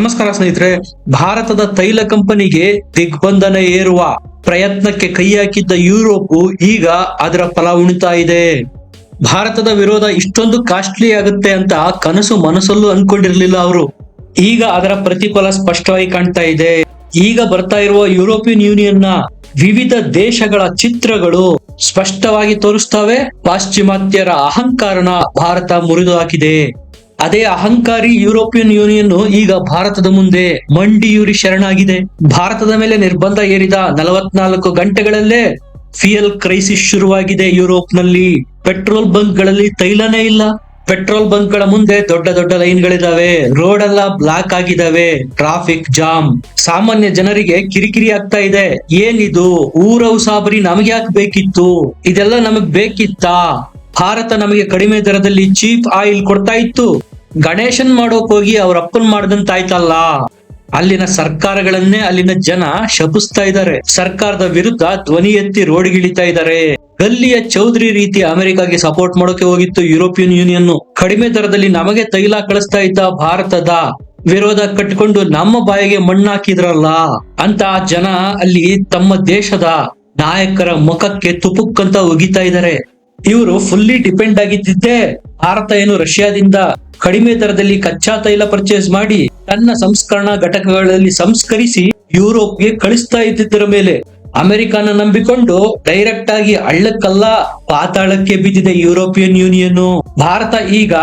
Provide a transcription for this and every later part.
ನಮಸ್ಕಾರ ಸ್ನೇಹಿತರೆ, ಭಾರತದ ತೈಲ ಕಂಪನಿಗೆ ದಿಗ್ಬಂಧನ ಏರುವ ಪ್ರಯತ್ನಕ್ಕೆ ಕೈ ಹಾಕಿದ್ದ ಯುರೋಪ್ ಈಗ ಅದರ ಫಲ ಉಣಿತಾ ಇದೆ. ಭಾರತದ ವಿರೋಧ ಇಷ್ಟೊಂದು ಕಾಸ್ಟ್ಲಿ ಆಗುತ್ತೆ ಅಂತ ಕನಸು ಮನಸ್ಸಲ್ಲೂ ಅನ್ಕೊಂಡಿರ್ಲಿಲ್ಲ ಅವರು. ಈಗ ಅದರ ಪ್ರತಿಫಲ ಸ್ಪಷ್ಟವಾಗಿ ಕಾಣ್ತಾ ಇದೆ. ಈಗ ಬರ್ತಾ ಇರುವ ಯುರೋಪಿಯನ್ ಯೂನಿಯನ್ನ ವಿವಿಧ ದೇಶಗಳ ಚಿತ್ರಗಳು ಸ್ಪಷ್ಟವಾಗಿ ತೋರಿಸ್ತವೆ. ಪಾಶ್ಚಿಮಾತ್ಯರ ಅಹಂಕಾರನ ಭಾರತ ಮುರಿದು ಹಾಕಿದೆ. ಅದೇ ಅಹಂಕಾರಿ ಯುರೋಪಿಯನ್ ಯೂನಿಯನ್ ಈಗ ಭಾರತದ ಮುಂದೆ ಮಂಡಿಯೂರಿ ಶರಣಾಗಿದೆ. ಭಾರತದ ಮೇಲೆ ನಿರ್ಬಂಧ ಏರಿದ ನಲವತ್ನಾಲ್ಕು ಗಂಟೆಗಳಲ್ಲೇ ಫ್ಯೂಯಲ್ ಕ್ರೈಸಿಸ್ ಶುರುವಾಗಿದೆ ಯುರೋಪ್ನಲ್ಲಿ ಪೆಟ್ರೋಲ್ ಬಂಕ್ಗಳಲ್ಲಿ ತೈಲನೇ ಇಲ್ಲ. ಪೆಟ್ರೋಲ್ ಬಂಕ್ಗಳ ಮುಂದೆ ದೊಡ್ಡ ದೊಡ್ಡ ಲೈನ್ ಗಳಿದಾವೆ ರೋಡ್ ಎಲ್ಲ ಬ್ಲಾಕ್ ಆಗಿದಾವೆ. Traffic jam. ಸಾಮಾನ್ಯ ಜನರಿಗೆ ಕಿರಿಕಿರಿ ಆಗ್ತಾ ಇದೆ. ಏನಿದು? ಊರ ಸಾಬರಿ ನಮಗೆ ಯಾಕೆ ಬೇಕಿತ್ತು? ಇದೆಲ್ಲ ನಮಗ್ ಬೇಕಿತ್ತಾ? ಭಾರತ ನಮಗೆ ಕಡಿಮೆ ದರದಲ್ಲಿ ಚೀಪ್ ಆಯಿಲ್ ಕೊಡ್ತಾ ಇತ್ತು. ಗಣೇಶನ್ ಮಾಡೋಕ್ ಹೋಗಿ ಅವ್ರ ಅಪ್ಪನ್ ಮಾಡ್ದಂತಾಯ್ತಲ್ಲ? ಅಲ್ಲಿನ ಸರ್ಕಾರಗಳನ್ನೇ ಅಲ್ಲಿನ ಜನ ಶಪಿಸ್ತಾ ಇದ್ದಾರೆ. ಸರ್ಕಾರದ ವಿರುದ್ಧ ಧ್ವನಿ ಎತ್ತಿ ರೋಡ್ಗಿಳಿತಾ ಇದ್ದಾರೆ. ಗಲ್ಲಿಯ ಚೌಧರಿ ರೀತಿ ಅಮೆರಿಕಾಗೆ ಸಪೋರ್ಟ್ ಮಾಡೋಕೆ ಹೋಗಿತ್ತು ಯುರೋಪಿಯನ್ ಯೂನಿಯನ್ ಕಡಿಮೆ ದರದಲ್ಲಿ ನಮಗೆ ತೈಲ ಕಳಿಸ್ತಾ ಇದ್ದ ಭಾರತದ ವಿರೋಧ ಕಟ್ಕೊಂಡು ನಮ್ಮ ಬಾಯಿಗೆ ಮಣ್ಣಾಕಿದ್ರಲ್ಲ? ಅಂತ ಜನ ಅಲ್ಲಿ ತಮ್ಮ ದೇಶದ ನಾಯಕರ ಮುಖಕ್ಕೆ ತುಪುಕ್ಕಂತ ಒಗಿತಾ ಇದ್ದಾರೆ. ಇವರು ಫುಲ್ಲಿ ಡಿಪೆಂಡ್ ಆಗಿದ್ದಿದ್ದೆ ಭಾರತ ಏನು ರಷ್ಯಾದಿಂದ ಕಡಿಮೆ ದರದಲ್ಲಿ ಕಚ್ಚಾ ತೈಲ ಪರ್ಚೇಸ್ ಮಾಡಿ ತನ್ನ ಸಂಸ್ಕರಣಾ ಘಟಕಗಳಲ್ಲಿ ಸಂಸ್ಕರಿಸಿ ಯುರೋಪ್ಗೆ ಕಳಿಸ್ತಾ ಇದ್ದಿದ್ದರ ಮೇಲೆ ಅಮೆರಿಕಾನ ನಂಬಿಕೊಂಡು ಡೈರೆಕ್ಟ್ ಆಗಿ ಹಳ್ಳಕ್ಕಲ್ಲ ಪಾತಾಳಕ್ಕೆ ಬಿದ್ದಿದೆ ಯುರೋಪಿಯನ್ ಯೂನಿಯನ್ ಭಾರತ ಈಗ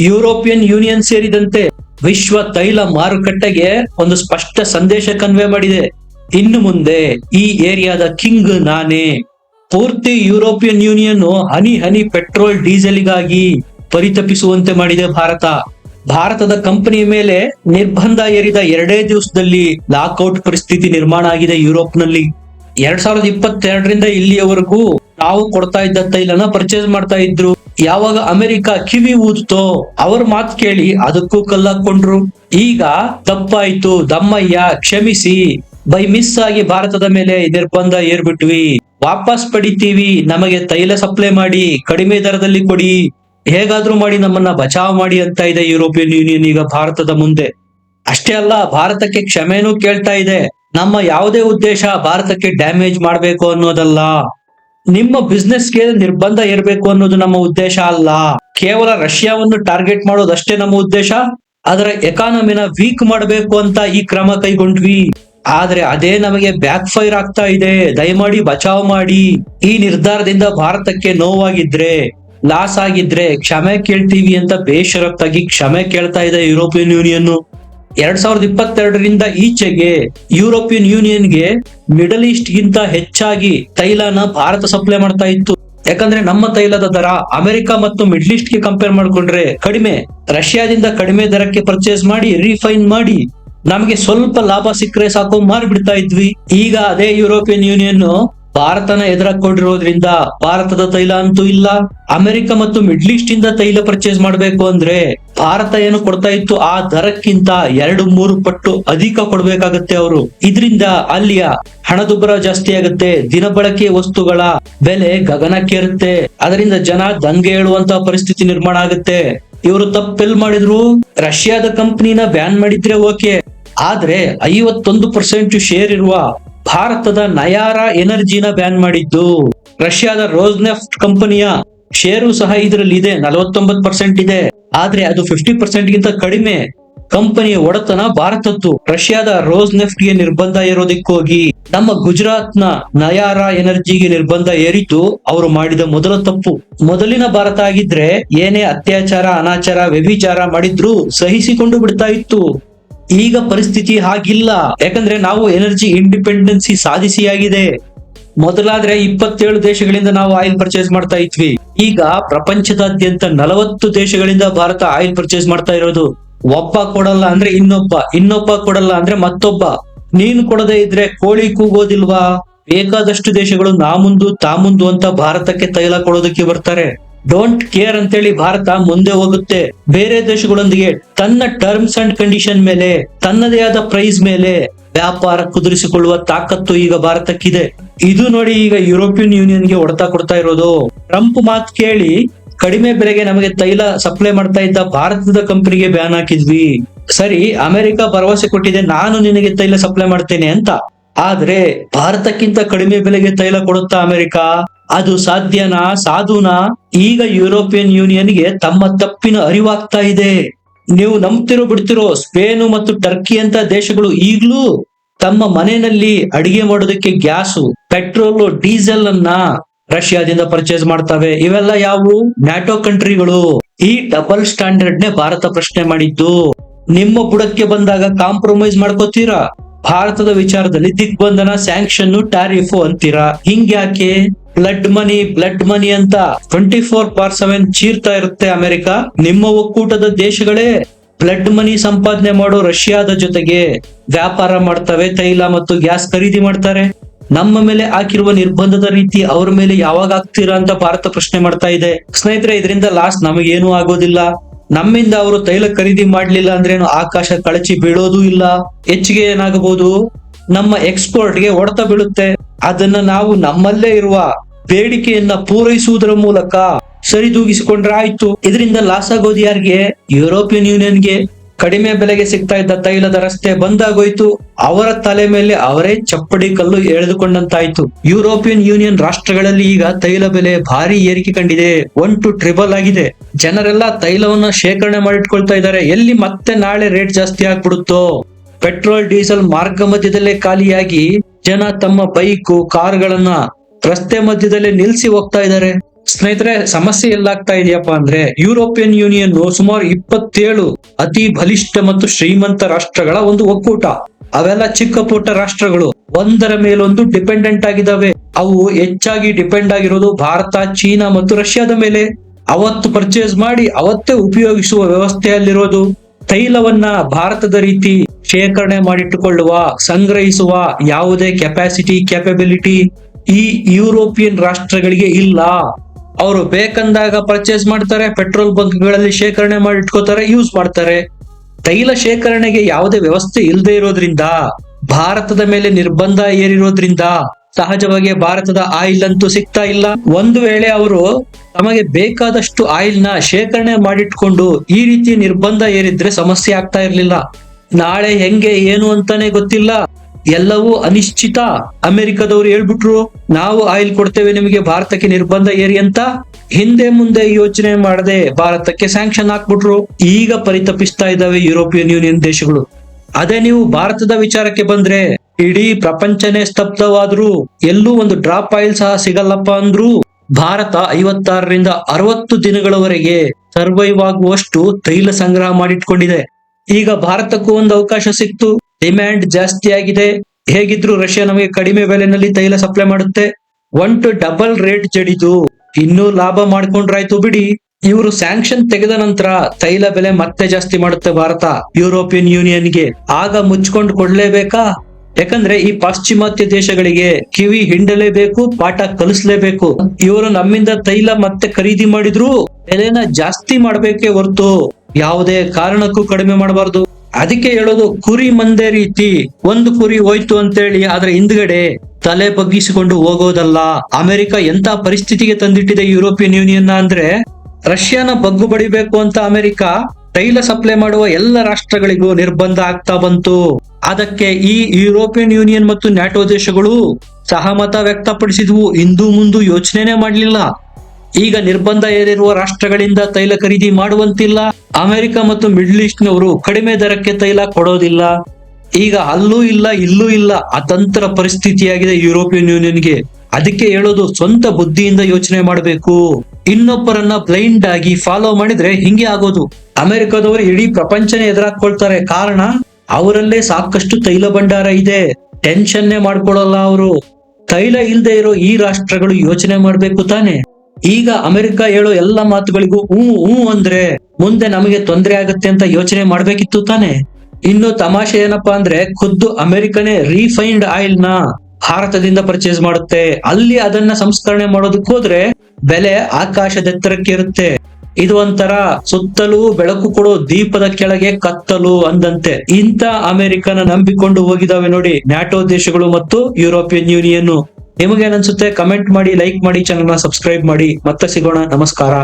ಯುರೋಪಿಯನ್ ಯೂನಿಯನ್ ಸೇರಿದಂತೆ ವಿಶ್ವ ತೈಲ ಮಾರುಕಟ್ಟೆಗೆ ಒಂದು ಸ್ಪಷ್ಟ ಸಂದೇಶ ಕನ್ವೆ ಮಾಡಿದೆ. ಇನ್ನು ಮುಂದೆ ಈ ಏರಿಯಾದ ಕಿಂಗ್ ನಾನೇ. ಪೂರ್ತಿ ಯುರೋಪಿಯನ್ ಯೂನಿಯನ್ ಹನಿ ಹನಿ ಪೆಟ್ರೋಲ್ ಡೀಸೆಲ್ಗಾಗಿ ಪರಿತಪಿಸುವಂತೆ ಮಾಡಿದೆ ಭಾರತ. ಭಾರತದ ಕಂಪನಿಯ ಮೇಲೆ ನಿರ್ಬಂಧ ಏರಿದ ಎರಡೇ ದಿವಸದಲ್ಲಿ ಲಾಕ್ಔಟ್ ಪರಿಸ್ಥಿತಿ ನಿರ್ಮಾಣ ಆಗಿದೆ ಯುರೋಪ್ನಲ್ಲಿ ಎರಡ್ ಸಾವಿರದ ಇಪ್ಪತ್ತೆರಡರಿಂದ ಇಲ್ಲಿಯವರೆಗೂ ನಾವು ಕೊಡ್ತಾ ಇದ್ದ ತೈಲನ ಪರ್ಚೇಸ್ ಮಾಡ್ತಾ ಇದ್ರು. ಯಾವಾಗ ಅಮೆರಿಕ ಕಿವಿ ಊದ್ತೋ ಅವ್ರ ಮಾತ್ ಕೇಳಿ ಅದಕ್ಕೂ ಕಲ್ಲಾಕೊಂಡ್ರು. ಈಗ ತಪ್ಪಾಯ್ತು ದಮ್ಮಯ್ಯ, ಕ್ಷಮಿಸಿ. ಬೈ ಮಿಸ್ ಆಗಿ ಭಾರತದ ಮೇಲೆ ನಿರ್ಬಂಧ ಏರ್ಬಿಟ್ವಿ. ವಾಪಸ್ ಪಡಿತೀವಿ, ನಮಗೆ ತೈಲ ಸಪ್ಲೈ ಮಾಡಿ, ಕಡಿಮೆ ದರದಲ್ಲಿ ಕೊಡಿ. ಹೇಗಾದ್ರೂ ಮಾಡಿ ನಮ್ಮನ್ನ ಬಚಾವ್ ಮಾಡಿ ಅಂತ ಇದೆ ಯುರೋಪಿಯನ್ ಯೂನಿಯನ್ ಈಗ ಭಾರತದ ಮುಂದೆ. ಅಷ್ಟೇ ಅಲ್ಲ, ಭಾರತಕ್ಕೆ ಕ್ಷಮೆನೂ ಕೇಳ್ತಾ ಇದೆ. ನಮ್ಮ ಯಾವುದೇ ಉದ್ದೇಶ ಭಾರತಕ್ಕೆ ಡ್ಯಾಮೇಜ್ ಮಾಡಬೇಕು ಅನ್ನೋದಲ್ಲ. ನಿಮ್ಮ ಬಿಸ್ನೆಸ್ಗೆ ನಿರ್ಬಂಧ ಇರಬೇಕು ಅನ್ನೋದು ನಮ್ಮ ಉದ್ದೇಶ ಅಲ್ಲ. ಕೇವಲ ರಷ್ಯಾವನ್ನು ಟಾರ್ಗೆಟ್ ಮಾಡೋದಷ್ಟೇ ನಮ್ಮ ಉದ್ದೇಶ. ಅದರ ಎಕಾನಮಿನ ವೀಕ್ ಮಾಡಬೇಕು ಅಂತ ಈ ಕ್ರಮ ಕೈಗೊಂಡ್ವಿ. ಆದ್ರೆ ಅದೇ ನಮಗೆ ಬ್ಯಾಕ್ ಫೈರ್ ಆಗ್ತಾ ಇದೆ. ದಯಮಾಡಿ ಬಚಾವ್ ಮಾಡಿ. ಈ ನಿರ್ಧಾರದಿಂದ ಭಾರತಕ್ಕೆ ನೋವಾಗಿದ್ರೆ ಲಾಸ್ ಆಗಿದ್ರೆ ಕ್ಷಮೆ ಕೇಳ್ತೀವಿ ಅಂತ ಬೇಷರತ್ತಾಗಿ ಕ್ಷಮೆ ಕೇಳ್ತಾ ಇದೆ ಯುರೋಪಿಯನ್ ಯೂನಿಯನ್. ಎರಡ್ ಸಾವಿರದ ಇಪ್ಪತ್ತೆರಡರಿಂದ ಈಚೆಗೆ ಯುರೋಪಿಯನ್ ಯೂನಿಯನ್ಗೆ ಮಿಡಲ್ ಈಸ್ಟ್ ಗಿಂತ ಹೆಚ್ಚಾಗಿ ತೈಲನ ಭಾರತ ಸಪ್ಲೈ ಮಾಡ್ತಾ ಇತ್ತು. ಯಾಕಂದ್ರೆ ನಮ್ಮ ತೈಲದ ದರ ಅಮೆರಿಕ ಮತ್ತು ಮಿಡ್ಲ್ ಈಸ್ಟ್ಗೆ ಕಂಪೇರ್ ಮಾಡ್ಕೊಂಡ್ರೆ ಕಡಿಮೆ. ರಷ್ಯಾದಿಂದ ಕಡಿಮೆ ದರಕ್ಕೆ ಪರ್ಚೇಸ್ ಮಾಡಿ ರಿಫೈನ್ ಮಾಡಿ ನಮಗೆ ಸ್ವಲ್ಪ ಲಾಭ ಸಿಕ್ಕರೆ ಸಾಕು, ಮಾರ್ಬಿಡ್ತಾ ಇದ್ವಿ. ಈಗ ಅದೇ ಯುರೋಪಿಯನ್ ಯೂನಿಯನ್ ಭಾರತನ ಎದುರಾಕೊಂಡಿರೋದ್ರಿಂದ ಭಾರತದ ತೈಲ ಅಂತೂ ಇಲ್ಲ. ಅಮೆರಿಕ ಮತ್ತು ಮಿಡ್ಲ್ ಈಸ್ಟ್ ಇಂದ ತೈಲ ಪರ್ಚೇಸ್ ಮಾಡಬೇಕು ಅಂದ್ರೆ ಭಾರತ ಏನು ಕೊಡ್ತಾ ಇತ್ತು? ಆ ದರಕ್ಕಿಂತ ಎರಡು ಮೂರು ಪಟ್ಟು ಅಧಿಕ ಕೊಡ್ಬೇಕಾಗತ್ತೆ ಅವರು. ಇದರಿಂದ ಅಲ್ಲಿಯ ಹಣದುಬ್ಬರ ಜಾಸ್ತಿ ಆಗುತ್ತೆ. ದಿನಬಳಕೆ ವಸ್ತುಗಳ ಬೆಲೆ ಗಗನಕ್ಕೇರುತ್ತೆ ಅದರಿಂದ ಜನ ದಂಗೆ ಹೇಳುವಂತ ಪರಿಸ್ಥಿತಿ ನಿರ್ಮಾಣ ಆಗುತ್ತೆ. ಇವರು ತಪ್ಪೆಲ್ ಮಾಡಿದ್ರು? ರಷ್ಯಾದ ಕಂಪನಿನ ಬ್ಯಾನ್ ಮಾಡಿದ್ರೆ ಓಕೆ ಆದ್ರೆ ಐವತ್ತೊಂದು ಪರ್ಸೆಂಟ್ ಶೇರ್ ಇರುವ ಭಾರತದ ನಯಾರ ಎನರ್ಜಿನ ಬ್ಯಾನ್ ಮಾಡಿದ್ದು. ರಷ್ಯಾದ ರೋಸ್ನೆಫ್ಟ್ ಕಂಪನಿಯ ಶೇರು ಸಹ ಇದರಲ್ಲಿ ಇದೆ. ನಲವತ್ತೊಂಬತ್ತು ಪರ್ಸೆಂಟ್ ಇದೆ. ಆದ್ರೆ ಅದು ಫಿಫ್ಟಿ ಪರ್ಸೆಂಟ್ ಗಿಂತ ಕಡಿಮೆ. ಕಂಪನಿಯ ಒಡೆತನ ಭಾರತದ್ದು. ರಷ್ಯಾದ ರೋಸ್ ನೆಫ್ಟ್ಗೆ ನಿರ್ಬಂಧ ಏರೋದಿಕ್ಕೋಗಿ ನಮ್ಮ ಗುಜರಾತ್ನ ನಯಾರ ಎನರ್ಜಿಗೆ ನಿರ್ಬಂಧ ಏರಿತು ಅವರು ಮಾಡಿದ ಮೊದಲ ತಪ್ಪು. ಮೊದಲಿನ ಭಾರತ ಆಗಿದ್ರೆ ಏನೇ ಅತ್ಯಾಚಾರ, ಅನಾಚಾರ, ವ್ಯಭಿಚಾರ ಮಾಡಿದ್ರು ಸಹಿಸಿಕೊಂಡು ಬಿಡ್ತಾ ಇತ್ತು. ಈಗ ಪರಿಸ್ಥಿತಿ ಹಾಗಿಲ್ಲ. ಯಾಕಂದ್ರೆ ನಾವು ಎನರ್ಜಿ ಇಂಡಿಪೆಂಡೆನ್ಸಿ ಸಾಧಿಸಿಯಾಗಿದೆ. ಮೊದಲಾದ್ರೆ ಇಪ್ಪತ್ತೇಳು ದೇಶಗಳಿಂದ ನಾವು ಆಯಿಲ್ ಪರ್ಚೇಸ್ ಮಾಡ್ತಾ ಇದ್ವಿ. ಈಗ ಪ್ರಪಂಚದಾದ್ಯಂತ ನಲವತ್ತು ದೇಶಗಳಿಂದ ಭಾರತ ಆಯಿಲ್ ಪರ್ಚೇಸ್ ಮಾಡ್ತಾ ಇರೋದು. ಒಬ್ಬ ಕೊಡಲ್ಲ ಅಂದ್ರೆ ಇನ್ನೊಬ್ಬ ಇನ್ನೊಬ್ಬ ಕೊಡಲ್ಲ ಅಂದ್ರೆ ಮತ್ತೊಬ್ಬ. ನೀನು ಕೊಡದೇ ಇದ್ರೆ ಕೋಳಿ ಕೂಗೋದಿಲ್ವಾ? ಬೇಕಾದಷ್ಟು ದೇಶಗಳು ನಾ ಮುಂದು ತಾ ಮುಂದು ಅಂತ ಭಾರತಕ್ಕೆ ತೈಲ ಕೊಡೋದಕ್ಕೆ ಬರ್ತಾರೆ. ಡೋಂಟ್ ಕೇರ್ ಅಂತೇಳಿ ಭಾರತ ಮುಂದೆ ಹೋಗುತ್ತೆ. ಬೇರೆ ದೇಶಗಳೊಂದಿಗೆ ತನ್ನ ಟರ್ಮ್ಸ್ ಅಂಡ್ ಕಂಡೀಷನ್ ಮೇಲೆ, ತನ್ನದೇ ಆದ ಪ್ರೈಸ್ ಮೇಲೆ ವ್ಯಾಪಾರ ಕುದುರಿಸಿಕೊಳ್ಳುವ ತಾಕತ್ತು ಈಗ ಭಾರತಕ್ಕಿದೆ. ಇದು ನೋಡಿ ಈಗ ಯುರೋಪಿಯನ್ ಯೂನಿಯನ್ಗೆ ಹೊಡೆತ ಕೊಡ್ತಾ ಇರೋದು. ಟ್ರಂಪ್ ಮಾತು ಕೇಳಿ ಕಡಿಮೆ ಬೆಲೆಗೆ ನಮಗೆ ತೈಲ ಸಪ್ಲೈ ಮಾಡ್ತಾ ಇದ್ದ ಭಾರತದ ಕಂಪನಿಗೆ ಬ್ಯಾನ್ ಹಾಕಿದ್ವಿ. ಸರಿ, ಅಮೆರಿಕ ಭರವಸೆ ಕೊಟ್ಟಿದೆ, ನಾನು ನಿನಗೆ ತೈಲ ಸಪ್ಲೈ ಮಾಡ್ತೇನೆ ಅಂತ. ಆದ್ರೆ ಭಾರತಕ್ಕಿಂತ ಕಡಿಮೆ ಬೆಲೆಗೆ ತೈಲ ಕೊಡುತ್ತಾ ಅಮೆರಿಕ? ಅದು ಸಾಧ್ಯನಾ? ಸಾಧುನಾ? ಈಗ ಯುರೋಪಿಯನ್ ಯೂನಿಯನ್ಗೆ ತಮ್ಮ ತಪ್ಪಿನ ಅರಿವಾಗ್ತಾ ಇದೆ. ನೀವು ನಂಬ್ತಿರೋ ಬಿಡ್ತಿರೋ ಸ್ಪೇನು ಮತ್ತು ಟರ್ಕಿ ಅಂತ ದೇಶಗಳು ಈಗ್ಲೂ ತಮ್ಮ ಮನೆಯಲ್ಲಿ ಅಡಿಗೆ ಮಾಡೋದಕ್ಕೆ ಗ್ಯಾಸು, ಪೆಟ್ರೋಲ್ ಡೀಸೆಲ್ ಅನ್ನ ರಷ್ಯಾದಿಂದ ಪರ್ಚೇಸ್ ಮಾಡ್ತವೆ. ಇವೆಲ್ಲ ಯಾವುವು ನ್ಯಾಟೋ ಕಂಟ್ರಿಗಳು. ಈ ಡಬಲ್ ಸ್ಟ್ಯಾಂಡರ್ಡ್ ನೇ ಭಾರತ ಪ್ರಶ್ನೆ ಮಾಡಿದ್ದು. ನಿಮ್ಮ ಬುಡಕ್ಕೆ ಬಂದಾಗ ಕಾಂಪ್ರಮೈಸ್ ಮಾಡ್ಕೋತೀರಾ? ಭಾರತದ ವಿಚಾರದಲ್ಲಿ ದಿಗ್ಬಂಧನ ಸ್ಯಾಂಕ್ಷನ್ ಟ್ಯಾರಿಫ್ ಅಂತೀರಾ? ಹಿಂಗ್ಯಾಕೆ? ಬ್ಲಡ್ ಮನಿ ಬ್ಲಡ್ ಮನಿ ಅಂತ ಟ್ವೆಂಟಿ ಫೋರ್ ಬಾರ್ ಸೆವೆನ್ ಚೀರ್ತಾ ಇರುತ್ತೆ ಅಮೆರಿಕ. ನಿಮ್ಮ ಒಕ್ಕೂಟದ ದೇಶಗಳೇ ಬ್ಲಡ್ ಮನಿ ಸಂಪಾದನೆ ಮಾಡೋ ರಷ್ಯಾದ ಜೊತೆಗೆ ವ್ಯಾಪಾರ ಮಾಡ್ತವೆ, ತೈಲ ಮತ್ತು ಗ್ಯಾಸ್ ಖರೀದಿ ಮಾಡ್ತಾರೆ. ನಮ್ಮ ಮೇಲೆ ಹಾಕಿರುವ ನಿರ್ಬಂಧದ ರೀತಿ ಅವ್ರ ಮೇಲೆ ಯಾವಾಗ ಆಗ್ತೀರಾ ಅಂತ ಭಾರತ ಪ್ರಶ್ನೆ ಮಾಡ್ತಾ ಇದೆ. ಸ್ನೇಹಿತರೆ, ಇದರಿಂದ ಲಾಸ್ಟ್ ನಮಗೇನು ಆಗೋದಿಲ್ಲ. ನಮ್ಮಿಂದ ಅವರು ತೈಲ ಖರೀದಿ ಮಾಡ್ಲಿಲ್ಲ ಅಂದ್ರೇನು ಆಕಾಶ ಕಳಚಿ ಬೀಳೋದು ಇಲ್ಲ? ಹೆಚ್ಚಿಗೆ ಏನಾಗಬಹುದು? ನಮ್ಮ ಎಕ್ಸ್ಪೋರ್ಟ್ಗೆ ಹೊಡೆತ ಬೀಳುತ್ತೆ. ಅದನ್ನ ನಾವು ನಮ್ಮಲ್ಲೇ ಇರುವ ಬೇಡಿಕೆಯನ್ನ ಪೂರೈಸುವುದರ ಮೂಲಕ ಸರಿದೂಗಿಸಿಕೊಂಡ್ರೆ ಆಯ್ತು. ಇದರಿಂದ ಲಾಸ್ ಆಗೋದು ಯಾರಿಗೆ? ಯುರೋಪಿಯನ್ ಯೂನಿಯನ್ಗೆ. ಕಡಿಮೆ ಬೆಲೆಗೆ ಸಿಗ್ತಾ ಇದ್ದ ತೈಲದ ರಸ್ತೆ ಬಂದಾಗೋಯ್ತು. ಅವರ ತಲೆ ಮೇಲೆ ಅವರೇ ಚಪ್ಪಡಿ ಕಲ್ಲು ಎಳೆದುಕೊಂಡಂತಾಯ್ತು. ಯುರೋಪಿಯನ್ ಯೂನಿಯನ್ ರಾಷ್ಟ್ರಗಳಲ್ಲಿ ಈಗ ತೈಲ ಬೆಲೆ ಭಾರಿ ಏರಿಕೆ ಕಂಡಿದೆ. ಒನ್ ಟು ಟ್ರಿಬಲ್ ಆಗಿದೆ. ಜನರೆಲ್ಲ ತೈಲವನ್ನ ಶೇಖರಣೆ ಮಾಡಿಟ್ಕೊಳ್ತಾ ಇದ್ದಾರೆ. ಎಲ್ಲಿ ಮತ್ತೆ ನಾಳೆ ರೇಟ್ ಜಾಸ್ತಿ ಆಗ್ಬಿಡುತ್ತೋ? ಪೆಟ್ರೋಲ್, ಡೀಸೆಲ್ ಮಾರ್ಗ ಮಧ್ಯದಲ್ಲೇ ಖಾಲಿಯಾಗಿ ಜನ ತಮ್ಮ ಬೈಕು, ಕಾರ್ಗಳನ್ನ ರಸ್ತೆ ಮಧ್ಯದಲ್ಲೇ ನಿಲ್ಸಿ ಹೋಗ್ತಾ ಇದ್ದಾರೆ. ಸ್ನೇಹಿತರೆ, ಸಮಸ್ಯೆ ಎಲ್ಲಾಗ್ತಾ ಇದೆಯಪ್ಪ ಅಂದ್ರೆ ಯುರೋಪಿಯನ್ ಯೂನಿಯನ್ ಸುಮಾರು ಇಪ್ಪತ್ತೇಳು ಅತಿ ಬಲಿಷ್ಠ ಮತ್ತು ಶ್ರೀಮಂತ ರಾಷ್ಟ್ರಗಳ ಒಂದು ಒಕ್ಕೂಟ. ಅವೆಲ್ಲ ಚಿಕ್ಕ ಪುಟ್ಟ ರಾಷ್ಟ್ರಗಳು. ಒಂದರ ಮೇಲೊಂದು ಡಿಪೆಂಡೆಂಟ್ ಆಗಿದ್ದಾವೆ. ಅವು ಹೆಚ್ಚಾಗಿ ಡಿಪೆಂಡ್ ಆಗಿರೋದು ಭಾರತ, ಚೀನಾ ಮತ್ತು ರಷ್ಯಾದ ಮೇಲೆ. ಅವತ್ತು ಪರ್ಚೇಸ್ ಮಾಡಿ ಅವತ್ತೇ ಉಪಯೋಗಿಸುವ ವ್ಯವಸ್ಥೆಯಲ್ಲಿರೋದು. ತೈಲವನ್ನ ಭಾರತದ ರೀತಿ ಶೇಖರಣೆ ಮಾಡಿಟ್ಟುಕೊಳ್ಳುವ, ಸಂಗ್ರಹಿಸುವ ಯಾವುದೇ ಕೆಪಾಸಿಟಿ ಕೆಪಬಿಲಿಟಿ ಈ ಯುರೋಪಿಯನ್ ರಾಷ್ಟ್ರಗಳಿಗೆ ಇಲ್ಲ. ಅವರು ಬೇಕಂದಾಗ ಪರ್ಚೇಸ್ ಮಾಡ್ತಾರೆ ಪೆಟ್ರೋಲ್ ಬಂಕ್ಗಳಲ್ಲಿ ಶೇಖರಣೆ ಮಾಡಿ ಇಟ್ಕೋತಾರೆ ಯೂಸ್ ಮಾಡ್ತಾರೆ. ತೈಲ ಶೇಖರಣೆಗೆ ಯಾವುದೇ ವ್ಯವಸ್ಥೆ ಇಲ್ಲದೆ ಇರೋದ್ರಿಂದ, ಭಾರತದ ಮೇಲೆ ನಿರ್ಬಂಧ ಏರಿರೋದ್ರಿಂದ ಸಹಜವಾಗಿ ಭಾರತದ ಆಯಿಲ್ ಅಂತೂ ಸಿಗ್ತಾ ಇಲ್ಲ. ಒಂದು ವೇಳೆ ಅವರು ತಮಗೆ ಬೇಕಾದಷ್ಟು ಆಯಿಲ್ನ ಶೇಖರಣೆ ಮಾಡಿಟ್ಕೊಂಡು ಈ ರೀತಿ ನಿರ್ಬಂಧ ಏರಿದ್ರೆ ಸಮಸ್ಯೆ ಆಗ್ತಾ ಇರ್ಲಿಲ್ಲ. ನಾಳೆ ಹೆಂಗೆ, ಏನು ಅಂತಾನೆ ಗೊತ್ತಿಲ್ಲ. ಎಲ್ಲವೂ ಅನಿಶ್ಚಿತ. ಅಮೆರಿಕದವರು ಹೇಳ್ಬಿಟ್ರು, ನಾವು ಆಯಿಲ್ ಕೊಡ್ತೇವೆ ನಿಮಗೆ, ಭಾರತಕ್ಕೆ ನಿರ್ಬಂಧ ಏರಿ ಅಂತ ಹಿಂದೆ ಮುಂದೆ ಯೋಚನೆ ಮಾಡದೆ ಭಾರತಕ್ಕೆ ಸ್ಯಾಂಕ್ಷನ್ ಹಾಕ್ಬಿಟ್ರು. ಈಗ ಪರಿತಪಿಸ್ತಾ ಇದ್ದಾವೆ ಯುರೋಪಿಯನ್ ಯೂನಿಯನ್ ದೇಶಗಳು. ಅದೇ ನೀವು ಭಾರತದ ವಿಚಾರಕ್ಕೆ ಬಂದ್ರೆ, ಇಡೀ ಪ್ರಪಂಚನೇ ಸ್ತಬ್ಧವಾದ್ರು, ಎಲ್ಲೂ ಒಂದು ಡ್ರಾಪ್ ಆಯಿಲ್ ಸಹ ಸಿಗಲ್ಲಪ್ಪ ಅಂದ್ರು, ಭಾರತ ಐವತ್ತಾರರಿಂದ ಅರವತ್ತು ದಿನಗಳವರೆಗೆ ಸರ್ವೈವ್ ಆಗುವಷ್ಟು ತೈಲ ಸಂಗ್ರಹ ಮಾಡಿಟ್ಕೊಂಡಿದೆ. ಈಗ ಭಾರತಕ್ಕೂ ಒಂದು ಅವಕಾಶ ಸಿಕ್ತು. ಡಿಮ್ಯಾಂಡ್ ಜಾಸ್ತಿ ಆಗಿದೆ. ಹೇಗಿದ್ರು ರಷ್ಯಾ ನಮಗೆ ಕಡಿಮೆ ಬೆಲೆನಲ್ಲಿ ತೈಲ ಸಪ್ಲೈ ಮಾಡುತ್ತೆ. ಒನ್ ಟು ಡಬಲ್ ರೇಟ್ ಜಡಿದು ಇನ್ನೂ ಲಾಭ ಮಾಡ್ಕೊಂಡ್ರಾಯ್ತು ಬಿಡಿ. ಇವರು ಸ್ಯಾಂಕ್ಷನ್ ತೆಗೆದ ನಂತರ ತೈಲ ಬೆಲೆ ಮತ್ತೆ ಜಾಸ್ತಿ ಮಾಡುತ್ತೆ ಭಾರತ ಯುರೋಪಿಯನ್ ಯೂನಿಯನ್ಗೆ ಆಗ ಮುಚ್ಕೊಂಡು ಕೊಡ್ಲೇಬೇಕಾ? ಯಾಕಂದ್ರೆ ಈ ಪಾಶ್ಚಿಮಾತ್ಯ ದೇಶಗಳಿಗೆ ಕಿವಿ ಹಿಂಡಲೇಬೇಕು, ಪಾಠ ಕಲಿಸ್ಲೇಬೇಕು. ಇವರು ನಮ್ಮಿಂದ ತೈಲ ಮತ್ತೆ ಖರೀದಿ ಮಾಡಿದ್ರು ಬೆಲೆನ ಜಾಸ್ತಿ ಮಾಡ್ಬೇಕೇ ಹೊರ್ತು ಯಾವುದೇ ಕಾರಣಕ್ಕೂ ಕಡಿಮೆ ಮಾಡಬಾರ್ದು. ಅದಕ್ಕೆ ಹೇಳೋದು, ಕುರಿ ಮಂದೆ ರೀತಿ, ಒಂದು ಕುರಿ ಹೋಯ್ತು ಅಂತೇಳಿ ಅದ್ರ ಹಿಂದ್ಗಡೆ ತಲೆ ಬಗ್ಗಿಸಿಕೊಂಡು ಹೋಗೋದಲ್ಲ. ಅಮೆರಿಕ ಎಂತ ಪರಿಸ್ಥಿತಿಗೆ ತಂದಿಟ್ಟಿದೆ ಯುರೋಪಿಯನ್ ಯೂನಿಯನ್ ಅಂದ್ರೆ, ರಷ್ಯಾನ ಬಗ್ಗು ಬಡಿಬೇಕು ಅಂತ ಅಮೆರಿಕ ತೈಲ ಸಪ್ಲೈ ಮಾಡುವ ಎಲ್ಲ ರಾಷ್ಟ್ರಗಳಿಗೂ ನಿರ್ಬಂಧ ಆಗ್ತಾ ಬಂತು. ಅದಕ್ಕೆ ಈ ಯುರೋಪಿಯನ್ ಯೂನಿಯನ್ ಮತ್ತು ನ್ಯಾಟೋ ದೇಶಗಳು ಸಹಮತ ವ್ಯಕ್ತಪಡಿಸಿದ್ವು. ಇಂದು ಮುಂದು ಯೋಚನೆನೇ ಮಾಡಲಿಲ್ಲ. ಈಗ ನಿರ್ಬಂಧ ಏರಿರುವ ರಾಷ್ಟ್ರಗಳಿಂದ ತೈಲ ಖರೀದಿ ಮಾಡುವಂತಿಲ್ಲ. ಅಮೆರಿಕ ಮತ್ತು ಮಿಡ್ಲ್ ಈಸ್ಟ್ ನವರು ಕಡಿಮೆ ದರಕ್ಕೆ ತೈಲ ಕೊಡೋದಿಲ್ಲ. ಈಗ ಅಲ್ಲೂ ಇಲ್ಲ, ಇಲ್ಲೂ ಇಲ್ಲ. ಅತಂತ್ರ ಪರಿಸ್ಥಿತಿಯಾಗಿದೆ ಯುರೋಪಿಯನ್ ಯೂನಿಯನ್ಗೆ. ಅದಕ್ಕೆ ಹೇಳೋದು ಸ್ವಂತ ಬುದ್ಧಿಯಿಂದ ಯೋಚನೆ ಮಾಡಬೇಕು. ಇನ್ನೊಬ್ಬರನ್ನ ಬ್ಲೈಂಡ್ ಆಗಿ ಫಾಲೋ ಮಾಡಿದ್ರೆ ಹಿಂಗೆ ಆಗೋದು. ಅಮೆರಿಕದವರು ಇಡೀ ಪ್ರಪಂಚನೇ ಎದುರಾಕೊಳ್ತಾರೆ ಕಾರಣ? ಅವರಲ್ಲೇ ಸಾಕಷ್ಟು ತೈಲ ಭಂಡಾರ ಇದೆ. ಟೆನ್ಷನ್ನೇ ಮಾಡ್ಕೊಳ್ಳಲ್ಲ ಅವರು. ತೈಲ ಇಲ್ಲದೆ ಇರೋ ಈ ರಾಷ್ಟ್ರಗಳು ಯೋಚನೆ ಮಾಡ್ಬೇಕು ತಾನೆ? ಈಗ ಅಮೆರಿಕ ಹೇಳೋ ಎಲ್ಲ ಮಾತುಗಳಿಗೂ ಹ್ಞೂ ಹ್ಞೂ ಅಂದ್ರೆ ಮುಂದೆ ನಮಗೆ ತೊಂದರೆ ಆಗುತ್ತೆ ಅಂತ ಯೋಚನೆ ಮಾಡ್ಬೇಕಿತ್ತು ತಾನೆ. ಇನ್ನು ತಮಾಷೆ ಏನಪ್ಪಾ ಅಂದ್ರೆ ಖುದ್ದು ಅಮೆರಿಕನೇ ರೀಫೈನ್ಡ್ ಆಯಿಲ್ನ ಭಾರತದಿಂದ ಪರ್ಚೇಸ್ ಮಾಡುತ್ತೆ. ಅಲ್ಲಿ ಅದನ್ನ ಸಂಸ್ಕರಣೆ ಮಾಡೋದಕ್ಕೆ ಹೋದ್ರೆ ಬೆಲೆ ಆಕಾಶದೆತ್ತರಕ್ಕೆ ಇರುತ್ತೆ. ಇದು ಒಂಥರ ಸುತ್ತಲೂ ಬೆಳಕು ಕೊಡೋ ದೀಪದ ಕೆಳಗೆ ಕತ್ತಲು ಅಂದಂತೆ. ಇಂಥ ಅಮೆರಿಕನ ನಂಬಿಕೊಂಡು ಹೋಗಿದಾವೆ ನೋಡಿ ನ್ಯಾಟೋ ದೇಶಗಳು ಮತ್ತು ಯುರೋಪಿಯನ್ ಯೂನಿಯನ್. ನಿಮಗೇನನ್ಸುತ್ತೆ ಕಮೆಂಟ್ ಮಾಡಿ ಲೈಕ್ ಮಾಡಿ ಚಾನಲ್ನ ಸಬ್ಸ್ಕ್ರೈಬ್ ಮಾಡಿ. ಮತ್ತೆ ಸಿಗೋಣ. ನಮಸ್ಕಾರ.